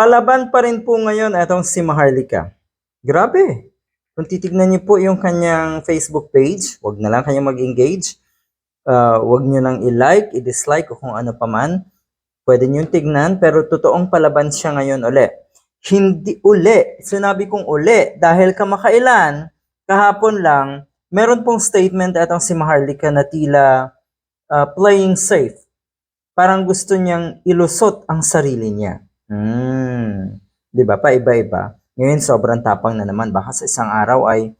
Palaban pa rin po ngayon itong si Maharlika. Grabe. Kung titignan niyo po yung kanyang Facebook page, wag na lang kanya mag-engage. Uh, wag niyo lang i-like, i-dislike o kung ano pa man. Pwede niyo tignan, pero totoong palaban siya ngayon uli. Hindi uli. Sinabi kong uli dahil kamakailan, kahapon lang, meron pong statement itong si Maharlika na tila uh, playing safe. Parang gusto niyang ilusot ang sarili niya. Hmm. 'Di ba? Paiba-iba. Ngayon sobrang tapang na naman baka sa isang araw ay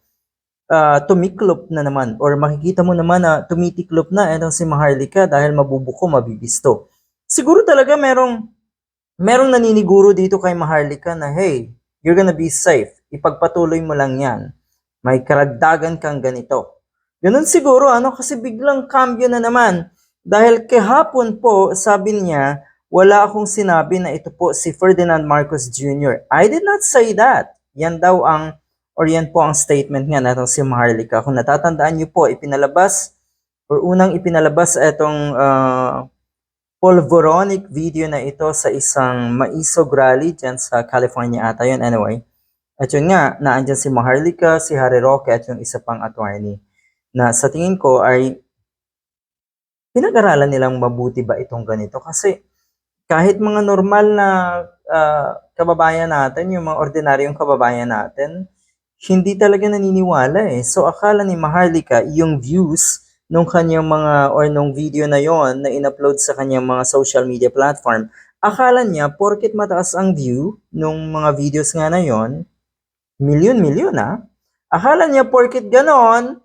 uh, tumiklop na naman or makikita mo naman na tumitiklop na etong si Maharlika dahil mabubuko, mabibisto. Siguro talaga merong merong naniniguro dito kay Maharlika na hey, you're gonna be safe. Ipagpatuloy mo lang 'yan. May karagdagan kang ganito. Ganun siguro ano kasi biglang cambio na naman. Dahil kahapon po, sabi niya, wala akong sinabi na ito po si Ferdinand Marcos Jr. I did not say that. Yan daw ang, or yan po ang statement niya natong si Maharlika. Kung natatandaan niyo po, ipinalabas, or unang ipinalabas itong uh, pulveronic video na ito sa isang maisog rally dyan sa California ata yun. Anyway, at yun nga, naandyan si Maharlika, si Harry Roque at yung isa pang attorney na sa tingin ko ay pinag-aralan nilang mabuti ba itong ganito kasi kahit mga normal na uh, kababayan natin, yung mga ordinaryong kababayan natin, hindi talaga naniniwala eh. So akala ni Maharlika yung views nung kanyang mga or nung video na yon na in-upload sa kanyang mga social media platform, akala niya porket mataas ang view nung mga videos nga na yon, milyon-milyon ah. Akala niya porket ganon,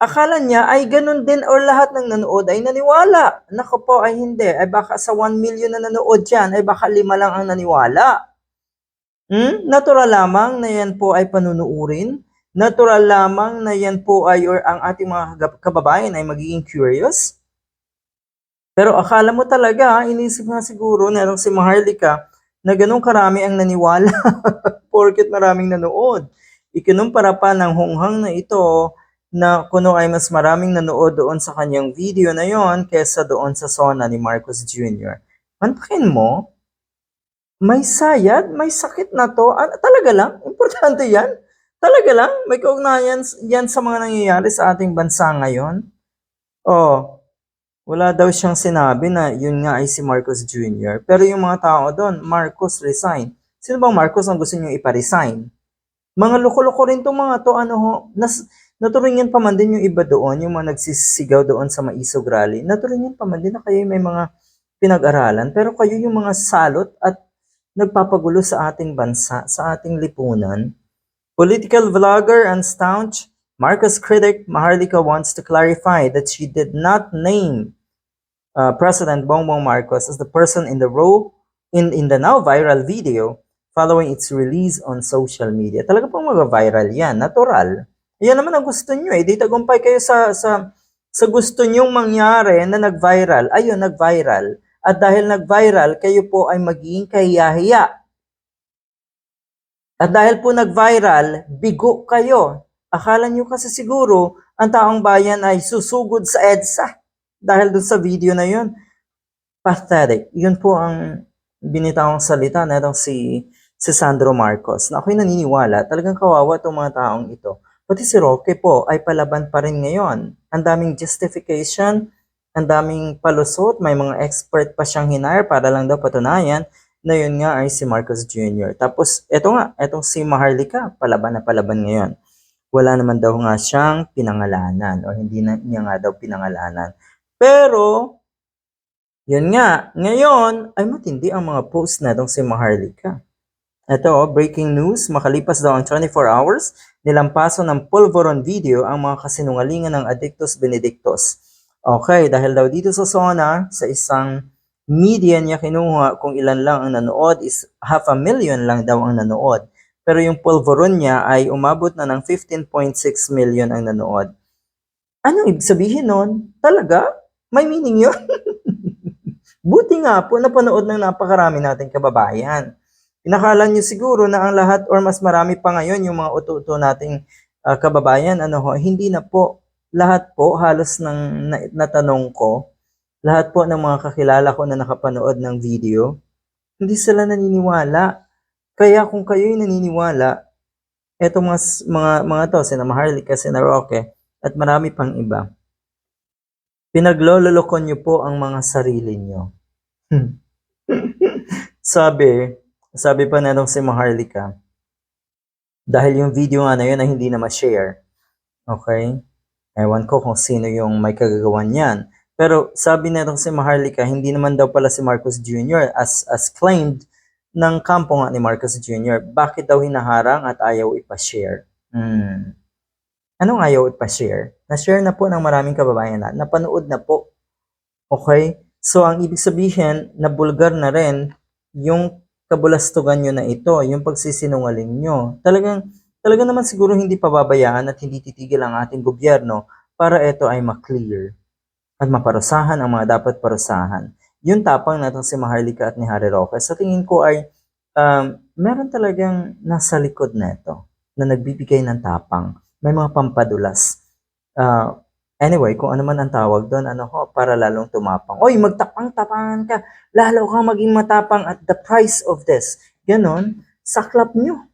akala niya ay ganun din or lahat ng nanood ay naniwala. Nako po ay hindi. Ay baka sa 1 million na nanood dyan, ay baka lima lang ang naniwala. Hmm? Natural lamang na yan po ay panunuurin. Natural lamang na yan po ay or ang ating mga kababayan ay magiging curious. Pero akala mo talaga, inisip nga siguro na si Maharlika na ganun karami ang naniwala porket maraming nanood. Ikinumpara pa ng hunghang na ito na kuno ay mas maraming nanood doon sa kanyang video na yon kesa doon sa sona ni Marcos Jr. Mantakin mo, may sayad, may sakit na to. Ah, talaga lang, importante yan. Talaga lang, may kaugnayan yan sa mga nangyayari sa ating bansa ngayon. Oh, wala daw siyang sinabi na yun nga ay si Marcos Jr. Pero yung mga tao doon, Marcos resign. Sino bang Marcos ang gusto niyo ipa-resign? Mga loko-loko rin tong mga to, ano ho, nas, Naturingan pa man din yung iba doon, yung mga nagsisigaw doon sa Maisog Rally. Naturingan pa man din na kayo may mga pinag-aralan, pero kayo yung mga salot at nagpapagulo sa ating bansa, sa ating lipunan. Political vlogger and staunch Marcos critic Maharlika wants to clarify that she did not name uh, President Bongbong Marcos as the person in the role in, in the now viral video following its release on social media. Talaga pong mag-viral yan, natural. Yan naman ang gusto nyo eh. Di tagumpay kayo sa, sa, sa gusto nyong mangyari na nag-viral. Ayun, nag-viral. At dahil nag-viral, kayo po ay magiging kahiyahiya. At dahil po nag-viral, bigo kayo. Akala nyo kasi siguro, ang taong bayan ay susugod sa EDSA. Dahil dun sa video na yun. Pathetic. Yun po ang binitawang salita na si, si Sandro Marcos. Na ako'y naniniwala, talagang kawawa itong mga taong ito. Pati si Roque po ay palaban pa rin ngayon. Ang daming justification, ang daming palusot, may mga expert pa siyang hinire para lang daw patunayan na yun nga ay si Marcos Jr. Tapos, eto nga, etong si Maharlika, palaban na palaban ngayon. Wala naman daw nga siyang pinangalanan o hindi na niya nga daw pinangalanan. Pero, yun nga, ngayon ay matindi ang mga post na itong si Maharlika. Ito, breaking news, makalipas daw ang 24 hours, nilampaso ng Pulveron video ang mga kasinungalingan ng Addictus Benedictus. Okay, dahil daw dito sa Sona, sa isang media niya kinuha kung ilan lang ang nanood is half a million lang daw ang nanood. Pero yung Pulveron niya ay umabot na ng 15.6 million ang nanood. Anong ibig sabihin nun? Talaga? May meaning yun? Buti nga po napanood ng napakarami nating kababayan. Inakala niyo siguro na ang lahat or mas marami pa ngayon yung mga uto-uto nating uh, kababayan, ano ho, hindi na po lahat po halos ng natanong ko, lahat po ng mga kakilala ko na nakapanood ng video, hindi sila naniniwala Kaya kung kayo'y naniniwala, etong mga mga mga 'to, sina Maharlika, sina Roque, at marami pang iba, pinaglololoko niyo po ang mga sarili niyo. Hmm. Sabi sabi pa nitong si Maharlika dahil yung video nga na yun ay hindi na ma-share, okey? Ewan ko kung sino yung may kagagawan niyan. Pero sabi nitong si Maharlika, hindi naman daw pala si Marcos Jr. as as claimed ng kampo nga ni Marcos Jr. Bakit daw hinaharang at ayaw ipa-share? Hmm. Anong ayaw ipa-share? Na-share na po ng maraming kababayan natin, napanood na po. Okey? So ang ibig sabihin, nabulgar na rin yung kabulastugan niyo na ito, yung pagsisinungaling niyo. Talagang talaga naman siguro hindi pababayaan at hindi titigil ang ating gobyerno para ito ay ma-clear at maparusahan ang mga dapat parusahan. Yung tapang nitong si Maharlika at ni Harry Roque, sa tingin ko ay um, meron talagang nasa likod nito na nagbibigay ng tapang. May mga pampadulas. Ah, anyway, kung ano man ang tawag doon, ano ho, para lalong tumapang. Oy, magtapang-tapangan ka. Lalo kang maging matapang at the price of this. Ganon, saklap nyo.